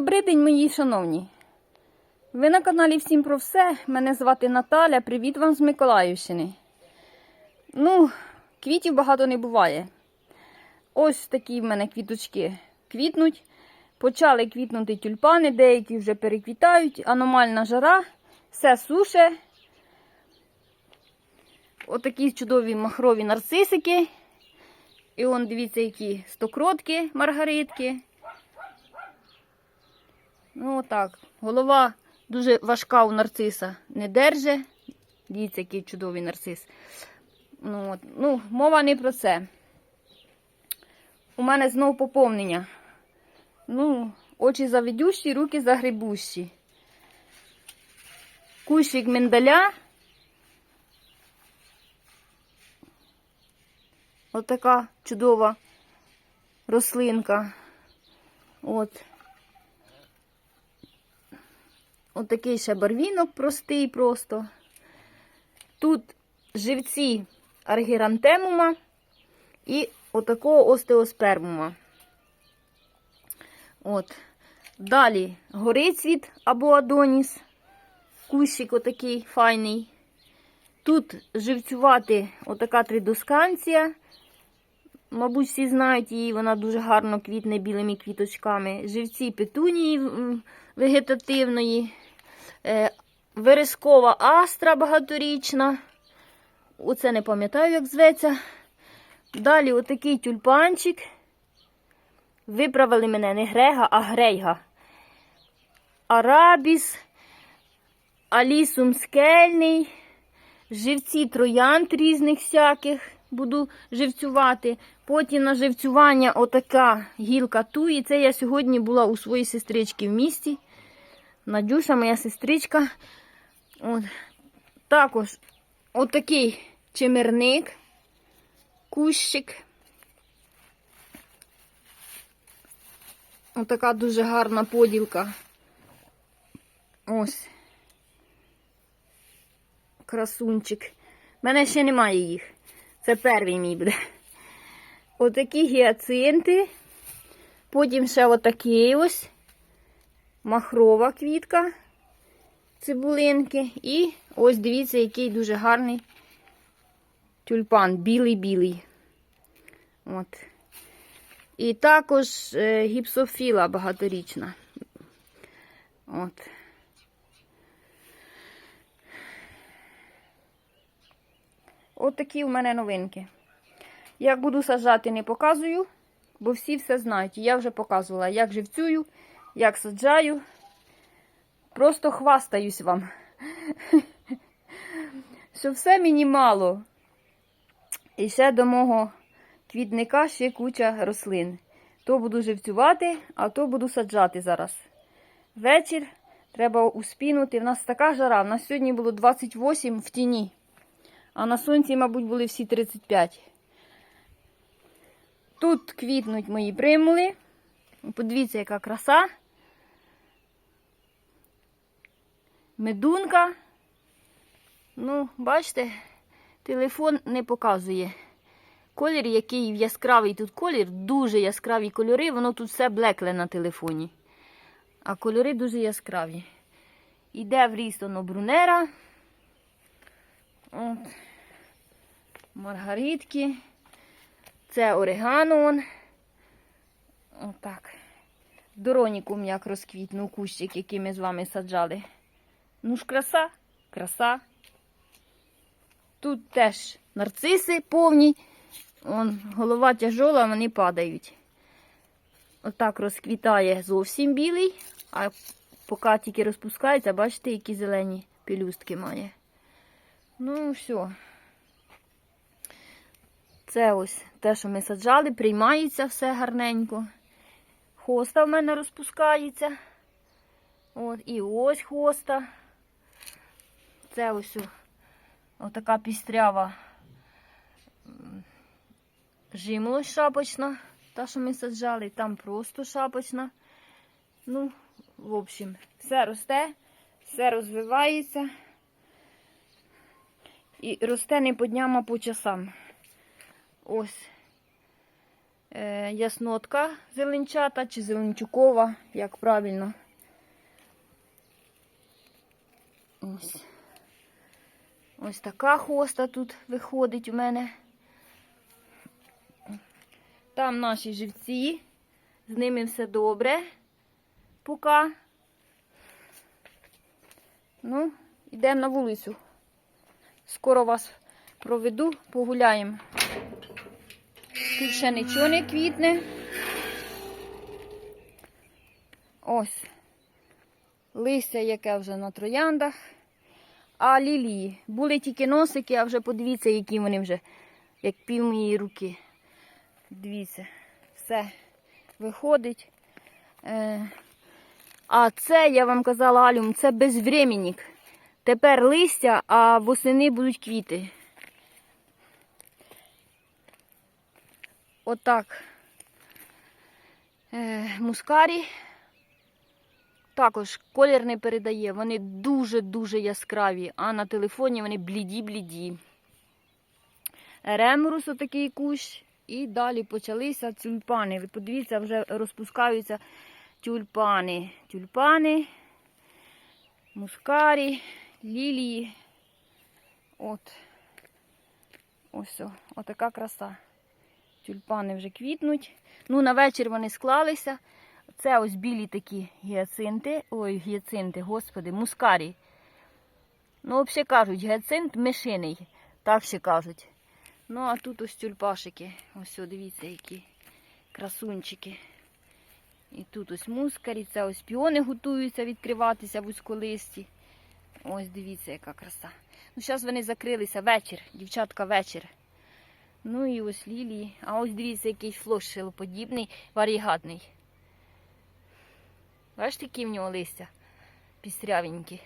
Добрий день, мої шановні. Ви на каналі Всім про все. Мене звати Наталя. Привіт вам з Миколаївщини. Ну, квітів багато не буває. Ось такі в мене квіточки квітнуть. Почали квітнути тюльпани, деякі вже переквітають, аномальна жара, все суше. Отакі чудові махрові нарцисики. І он, дивіться, які стокротки, маргаритки. Ну, отак. Голова дуже важка у нарциса. Не держи. Дивіться, який чудовий нарцис. Ну, от. ну, мова не про це. У мене знову поповнення. Ну, очі заведющі, руки загребущі. Кущик миндаля. Отака чудова рослинка. От. Отакий ще барвінок простий просто. Тут живці аргірантемума і отакого остеоспермума. От. Далі горицвіт або адоніс. Кущик отакий файний. Тут живцювати отака тридосканція. Мабуть, всі знають її, вона дуже гарно квітне білими квіточками. Живці петунії вегетативної, верескова астра багаторічна. Оце не пам'ятаю, як зветься. Далі отакий тюльпанчик. Виправили мене не Грега, а Грейга. Арабіс, Алісум скельний, живці троянд різних всяких буду живцювати. Потім на живцювання отака гілка туї. Це я сьогодні була у своїй сестрички в місті. Надюша, моя сестричка. От. Також отакий чимерник, кущик. Отака дуже гарна поділка. Ось. Красунчик. У мене ще немає їх. Це перший мій буде. Отакі гіацинти. Потім ще отакий ось. Махрова квітка. Цибулинки. І ось дивіться, який дуже гарний тюльпан. Білий-білий. От. І також е, гіпсофіла багаторічна. От. От такі в мене новинки. Як буду саджати, не показую, бо всі все знають. Я вже показувала, як живцюю, як саджаю. Просто хвастаюсь вам. Що все мені мало. І ще до мого квітника ще куча рослин. То буду живцювати, а то буду саджати зараз. Вечір треба успінути. У нас така жара. У нас сьогодні було 28 в тіні. А на сонці, мабуть, були всі 35. Тут квітнуть мої примули. Подивіться, яка краса. Медунка. Ну, бачите, телефон не показує. Колір, який яскравий тут колір, дуже яскраві кольори, воно тут все блекле на телефоні. А кольори дуже яскраві. Іде в ріст воно брунера. От. Маргаритки. Це орегано. Отак. Доронікум як розквітнув кущик, який ми з вами саджали. Ну ж, краса, краса. Тут теж нарциси повні. Вон, голова тяжола, вони падають. Отак розквітає зовсім білий, а поки тільки розпускається, бачите, які зелені пелюстки має. Ну, все. Це ось те, що ми саджали, приймається все гарненько. Хоста в мене розпускається. От, і ось хоста. Це ось о- отака пістрява жимолость шапочна. Та, що ми саджали, там просто шапочна. Ну, в общем, все росте, все розвивається. І росте не по дням, а по часам. Ось. е, яснотка зеленчата чи зеленчукова, як правильно. Ось. Ось така хоста тут виходить у мене. Там наші живці. З ними все добре. Поки. Ну, йдемо на вулицю. Скоро вас проведу, погуляємо. Тут ще нічого не квітне. Ось. Листя, яке вже на трояндах. А лілії. Були тільки носики, а вже подивіться, які вони вже, як пів моєї руки. Дивіться, все виходить. Е, а це, я вам казала, алюм, це безвременник. Тепер листя, а восени будуть квіти. Отак. Е, мускарі. Також колір не передає. Вони дуже-дуже яскраві, а на телефоні вони бліді-бліді. Ремрус отакий кущ. І далі почалися тюльпани. Ви подивіться, вже розпускаються тюльпани. Тюльпани, мускарі, лілії. От. Ось, отака краса. Тюльпани вже квітнуть. Ну, на вечір вони склалися. Це ось білі такі гіацинти. Ой, гіацинти, господи, мускарі. Ну, взагалі кажуть, гіацинт мишиний. Так ще кажуть. Ну, а тут ось тюльпашики. Ось, дивіться, які красунчики. І тут ось мускарі, це ось піони готуються відкриватися вузьколисті. Ось дивіться, яка краса. Ну, зараз вони закрилися вечір, дівчатка вечір. Ну і ось лілії. А ось дивіться, який флош шилоподібний, варігатний. Бачите, які в нього листя пістрявенькі.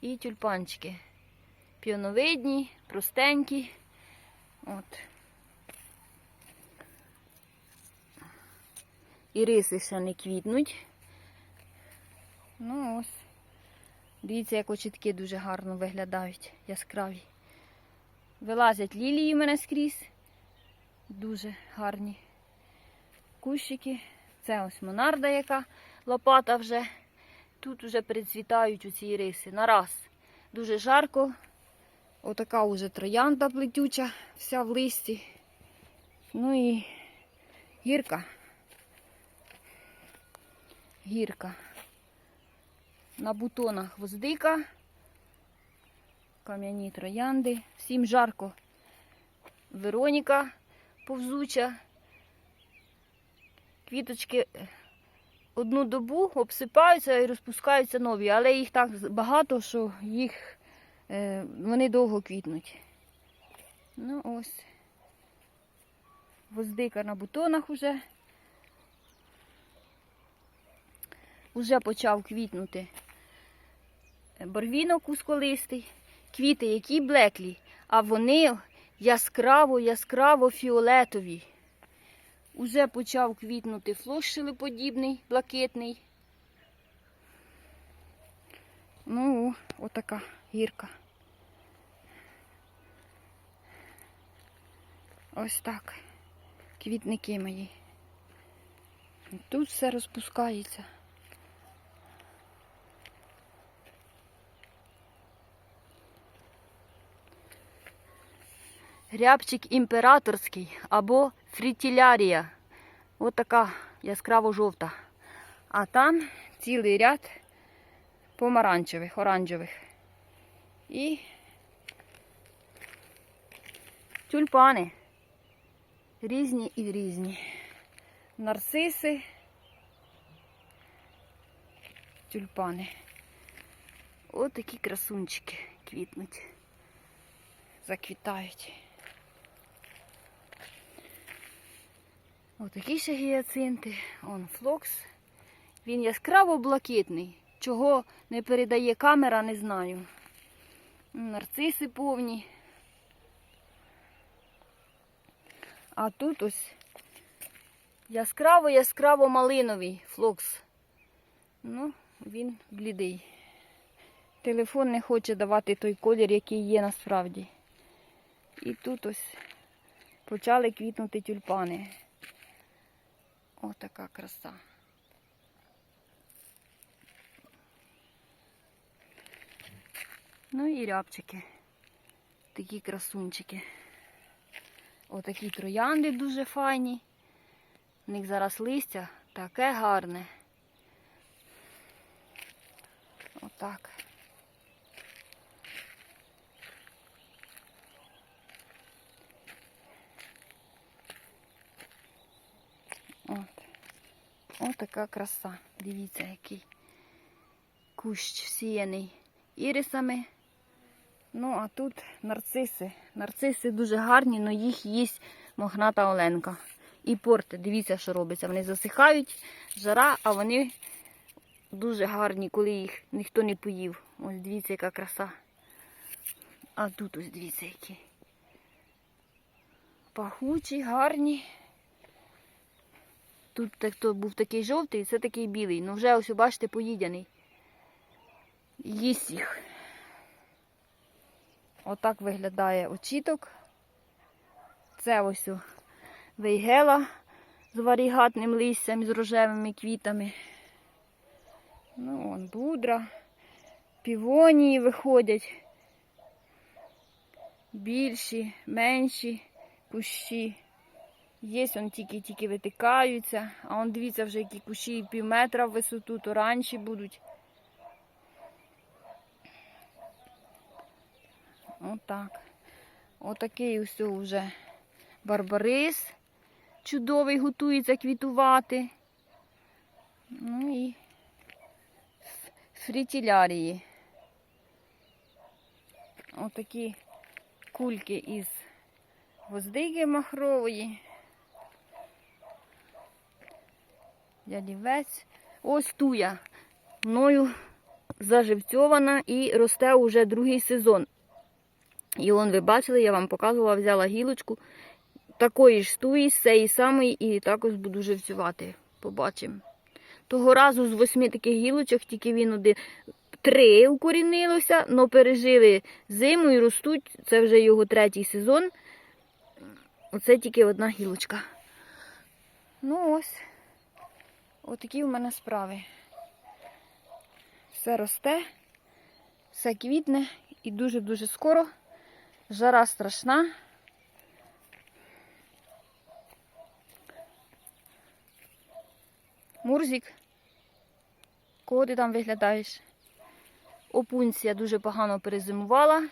І тюльпанчики. Піоновидні, простенькі. От. Іриси ще не квітнуть. Ну ось. Дивіться, як очітки дуже гарно виглядають, яскраві. Вилазять лілії в мене скрізь. Дуже гарні кущики. Це ось монарда, яка лопата вже. Тут вже перецвітають у ці іриси. Нараз. Дуже жарко. Отака вже троянда плетюча, вся в листі. Ну і гірка. Гірка. На бутонах гвоздика, кам'яні троянди. Всім жарко. Вероніка повзуча. Квіточки е, одну добу обсипаються і розпускаються нові, але їх так багато, що їх е, вони довго квітнуть. Ну ось. Гвоздика на бутонах уже. Уже почав квітнути барвінок узколистий. Квіти, які блеклі, а вони яскраво-яскраво фіолетові. Уже почав квітнути флош шилеподібний, блакитний. Ну, отака гірка. Ось так. Квітники мої. Тут все розпускається. Рябчик імператорський або фрітілярія. Ось така яскраво-жовта. А там цілий ряд помаранчевих, оранжевих. І тюльпани. Різні і різні. Нарциси, тюльпани. Ось такі красунчики квітнуть, заквітають. Отакі ще гіацинти. Он флокс. Він яскраво блакитний. Чого не передає камера, не знаю. Нарциси повні. А тут ось яскраво-яскраво малиновий флокс. Ну, він блідий. Телефон не хоче давати той колір, який є насправді. І тут ось почали квітнути тюльпани. Отака краса. Ну і рябчики. Такі красунчики. Отакі троянди дуже файні. У них зараз листя таке гарне. Отак. От така краса. Дивіться, який кущ всіяний ірисами. Ну, а тут нарциси. Нарциси дуже гарні, але їх їсть мохната оленка. І порти, дивіться, що робиться. Вони засихають, жара, а вони дуже гарні, коли їх ніхто не поїв. Ось дивіться, яка краса. А тут ось дивіться, які. Пахучі, гарні. Тут так, то був такий жовтий, це такий білий. Ну вже ось, бачите, поїдяний. Їсть їх. Отак виглядає очіток. Це ось о, вейгела з варігатним листям, з рожевими квітами. Ну, вон будра. Півонії виходять. Більші, менші кущі. Є он тільки-тільки витикаються. А он дивіться вже які кущі пів метра в висоту, то ранші будуть. Отак. Отакий ось вже барбарис чудовий готується квітувати. Ну і фрітілярії. Отакі кульки із гвоздики махрової. Ялівець. Ось туя. Мною заживцьована і росте уже другий сезон. І он, ви бачили, я вам показувала, взяла гілочку такої ж туї, з цієї самої, і також буду живцювати. Побачимо. Того разу з восьми таких гілочок, тільки він один. Три укорінилося, але пережили зиму і ростуть. Це вже його третій сезон. Оце тільки одна гілочка. Ну ось. Отакі в мене справи. Все росте, все квітне і дуже-дуже скоро. Жара страшна. Мурзик, кого ти там виглядаєш? Опунція дуже погано перезимувала,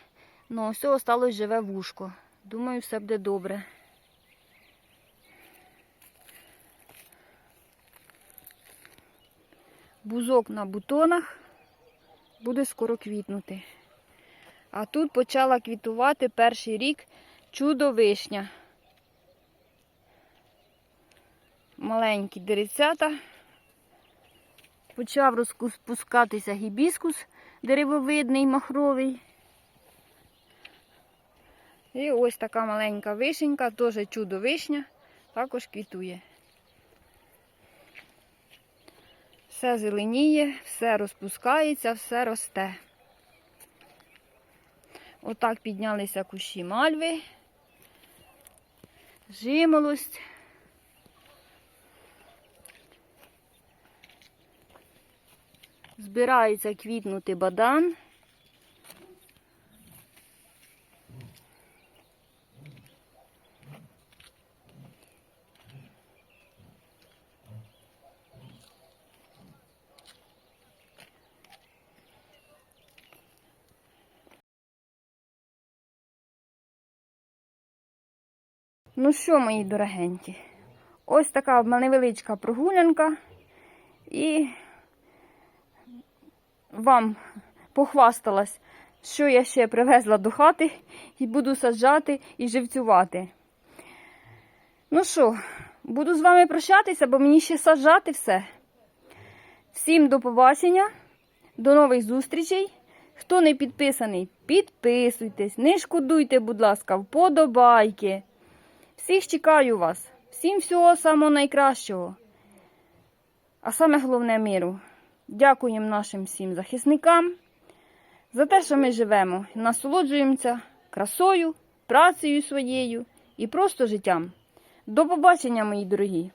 але все осталось живе вушко. Думаю, все буде добре. Бузок на бутонах буде скоро квітнути. А тут почала квітувати перший рік чудо вишня. Маленькі деревцята. Почав розпускатися гібіскус деревовидний, махровий. І ось така маленька вишенька, теж чудо вишня, також квітує. Все зеленіє, все розпускається, все росте. Отак піднялися кущі мальви, жимолость. Збирається квітнути бадан. Ну що, мої дорогенькі, ось така невеличка прогулянка і вам похвасталась, що я ще привезла до хати і буду саджати і живцювати. Ну що, буду з вами прощатися, бо мені ще саджати все. Всім до побачення, до нових зустрічей. Хто не підписаний, підписуйтесь, не шкодуйте, будь ласка, вподобайки. Всіх чекаю вас. Всім всього самого найкращого. А саме головне миру. Дякуємо нашим всім захисникам за те, що ми живемо, насолоджуємося красою, працею своєю і просто життям. До побачення, мої дорогі!